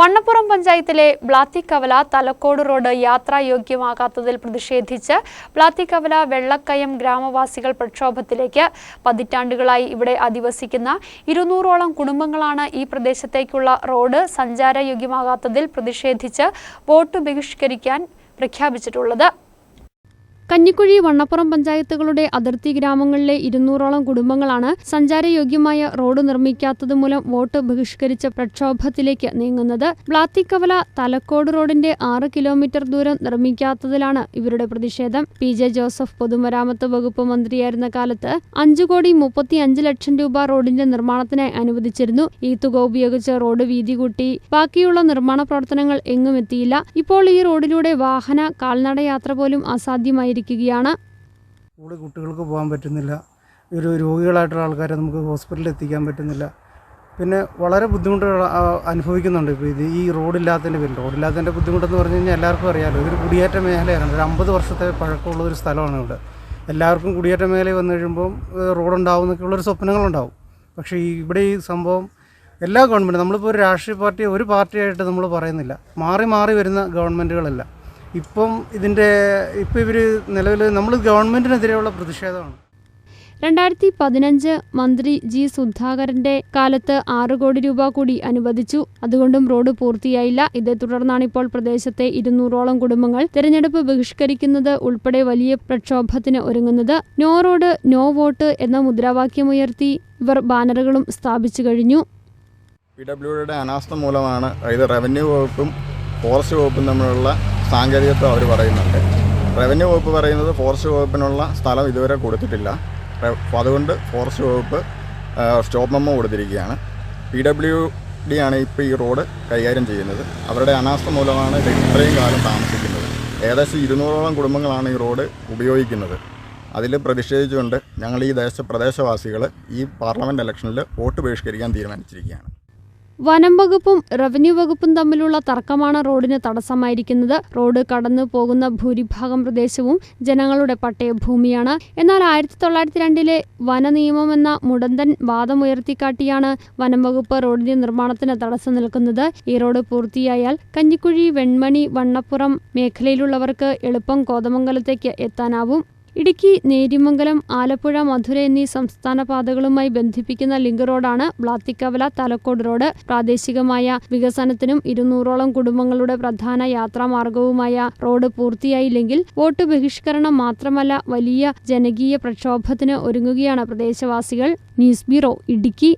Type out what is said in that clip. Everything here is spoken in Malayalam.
വണ്ണപ്പുറം പഞ്ചായത്തിലെ ബ്ലാത്തിക്കവല തലക്കോട് റോഡ് യാത്രായോഗ്യമാകാത്തതിൽ പ്രതിഷേധിച്ച് ബ്ലാത്തിക്കവല വെള്ളക്കയം ഗ്രാമവാസികൾ പ്രക്ഷോഭത്തിലേക്ക് പതിറ്റാണ്ടുകളായി ഇവിടെ അധിവസിക്കുന്ന ഇരുന്നൂറോളം കുടുംബങ്ങളാണ് ഈ പ്രദേശത്തേക്കുള്ള റോഡ് സഞ്ചാരയോഗ്യമാകാത്തതിൽ പ്രതിഷേധിച്ച് വോട്ട് ബഹിഷ്കരിക്കാൻ പ്രഖ്യാപിച്ചിട്ടുള്ളത്. കഞ്ഞിക്കുഴി വണ്ണപ്പുറം പഞ്ചായത്തുകളുടെ അതിർത്തി ഗ്രാമങ്ങളിലെ ഇരുന്നൂറോളം കുടുംബങ്ങളാണ് സഞ്ചാരയോഗ്യമായ റോഡ് നിർമ്മിക്കാത്തത് മൂലം വോട്ട് ബഹിഷ്കരിച്ച പ്രക്ഷോഭത്തിലേക്ക് നീങ്ങുന്നത്. ബ്ലാത്തിക്കവല തലക്കോട് റോഡിന്റെ ആറ് കിലോമീറ്റർ ദൂരം നിർമ്മിക്കാത്തതിലാണ് ഇവരുടെ പ്രതിഷേധം. പി ജെ ജോസഫ് പൊതുമരാമത്ത് വകുപ്പ് മന്ത്രിയായിരുന്ന കാലത്ത് അഞ്ചു കോടി മുപ്പത്തി അഞ്ച് ലക്ഷം രൂപ റോഡിന്റെ നിർമ്മാണത്തിനായി അനുവദിച്ചിരുന്നു. ഈ തുക ഉപയോഗിച്ച് റോഡ് വീതി കൂട്ടി. ബാക്കിയുള്ള നിർമ്മാണ പ്രവർത്തനങ്ങൾ എങ്ങും എത്തിയില്ല. ഇപ്പോൾ ഈ റോഡിലൂടെ വാഹന കാൽനട യാത്ര പോലും അസാധ്യമായിരിക്കുകയാണ് സ്കൂളിൽ കുട്ടികൾക്ക് പോകാൻ പറ്റുന്നില്ല. ഒരു രോഗികളായിട്ടുള്ള ആൾക്കാരെ നമുക്ക് ഹോസ്പിറ്റലിൽ എത്തിക്കാൻ പറ്റുന്നില്ല. പിന്നെ വളരെ ബുദ്ധിമുട്ടുകൾ അനുഭവിക്കുന്നുണ്ട് ഇപ്പോൾ ഇത്. ഈ റോഡില്ലാത്തതിന്റെ പേരിൽ റോഡില്ലാത്തതിന്റെ ബുദ്ധിമുട്ടെന്ന് പറഞ്ഞു കഴിഞ്ഞാൽ എല്ലാവർക്കും അറിയാമല്ലോ ഇതൊരു കുടിയേറ്റ മേഖലയാണ്. ഒരു അമ്പത് വർഷത്തെ പഴക്കമുള്ള ഒരു സ്ഥലമാണ് ഇവിടെ. എല്ലാവർക്കും കുടിയേറ്റ മേഖലയിൽ വന്നു കഴിയുമ്പം റോഡുണ്ടാവും എന്നൊക്കെയുള്ളൊരു സ്വപ്നങ്ങളുണ്ടാവും. പക്ഷേ ഇവിടെ ഈ സംഭവം എല്ലാ ഗവൺമെന്റ് നമ്മളിപ്പോൾ ഒരു രാഷ്ട്രീയ പാർട്ടി ഒരു പാർട്ടിയായിട്ട് നമ്മൾ പറയുന്നില്ല. മാറി മാറി വരുന്ന ഗവൺമെന്റുകളല്ല. ഇപ്പം ഇതിന്റെ ഇപ്പം ഇവർ നിലവിൽ നമ്മൾ ഗവൺമെന്റിനെതിരെയുള്ള പ്രതിഷേധമാണ്. രണ്ടായിരത്തി പതിനഞ്ച് മന്ത്രി ജി സുധാകരന്റെ കാലത്ത് ആറ് കോടി രൂപ കൂടി അനുവദിച്ചു. അതുകൊണ്ടും റോഡ് പൂർത്തിയായില്ല. ഇതേ തുടർന്നാണ് ഇപ്പോൾ പ്രദേശത്തെ ഇരുന്നൂറോളം കുടുംബങ്ങൾ തെരഞ്ഞെടുപ്പ് ബഹിഷ്കരിക്കുന്നത് ഉൾപ്പെടെ വലിയ പ്രക്ഷോഭത്തിന് ഒരുങ്ങുന്നത്. നോ റോഡ് നോ വോട്ട് എന്ന മുദ്രാവാക്യമുയർത്തി ഇവർ ബാനറുകളും സ്ഥാപിച്ചു കഴിഞ്ഞു. പി ഡബ്ല്യുഡിയുടെ അനാസ്ഥ മൂലമാണ് അതായത് റവന്യൂ വകുപ്പും ഫോറസ്റ്റ് വകുപ്പും തമ്മിലുള്ള സാങ്കേതികത്വം അവർ പറയുന്നുണ്ട്. റവന്യൂ വകുപ്പ് പറയുന്നത് ഫോറസ്റ്റ് വകുപ്പിനുള്ള സ്ഥലം ഇതുവരെ കൊടുത്തിട്ടില്ല. അപ്പോൾ അതുകൊണ്ട് ഫോറസ്റ്റ് വകുപ്പ് സ്റ്റോപ്പ് മെമ്മോ കൊടുത്തിരിക്കുകയാണ്. പി ഡബ്ല്യു ഡി ആണ് ഇപ്പോൾ ഈ റോഡ് കൈകാര്യം ചെയ്യുന്നത്. അവരുടെ അനാസ്ഥ മൂലമാണ് ഇത് ഇത്രയും കാലം താമസിക്കുന്നത്. ഏകദേശം ഇരുന്നൂറോളം കുടുംബങ്ങളാണ് ഈ റോഡ് ഉപയോഗിക്കുന്നത്. അതിൽ പ്രതിഷേധിച്ചുകൊണ്ട് ഞങ്ങൾ ഈ ദേശ പ്രദേശവാസികൾ ഈ പാർലമെന്റ് ഇലക്ഷനിൽ വോട്ട് ബഹിഷ്കരിക്കാൻ തീരുമാനിച്ചിരിക്കുകയാണ്. വനം വകുപ്പും റവന്യൂ വകുപ്പും തമ്മിലുള്ള തർക്കമാണ് റോഡിന് തടസ്സമായിരിക്കുന്നത്. റോഡ് കടന്നു പോകുന്ന ഭൂരിഭാഗം പ്രദേശവും ജനങ്ങളുടെ പട്ടയഭൂമിയാണ്. എന്നാൽ ആയിരത്തി തൊള്ളായിരത്തി രണ്ടിലെ വനനിയമം എന്ന മുടന്തൻ വാദമുയർത്തിക്കാട്ടിയാണ് വനം വകുപ്പ് റോഡിന്റെ നിർമ്മാണത്തിന് തടസ്സം നിൽക്കുന്നത്. ഈ റോഡ് പൂർത്തിയായാൽ കഞ്ഞിക്കുഴി വെൺമണി വണ്ണപ്പുറം മേഖലയിലുള്ളവർക്ക് എളുപ്പം കോതമംഗലത്തേക്ക് എത്താനാവും. ഇടുക്കി നേരിമംഗലം ആലപ്പുഴ മധുര എന്നീ സംസ്ഥാന പാതകളുമായി ബന്ധിപ്പിക്കുന്ന ലിങ്ക് റോഡാണ് ബ്ലാത്തിക്കവല തലക്കോട് റോഡ്. പ്രാദേശികമായ വികസനത്തിനും ഇരുന്നൂറോളം കുടുംബങ്ങളുടെ പ്രധാന യാത്രാമാർഗവുമായ റോഡ് പൂർത്തിയായില്ലെങ്കിൽ വോട്ട് ബഹിഷ്കരണം മാത്രമല്ല വലിയ ജനകീയ പ്രക്ഷോഭത്തിന് ഒരുങ്ങുകയാണ് പ്രദേശവാസികൾ. News bureau Idukki.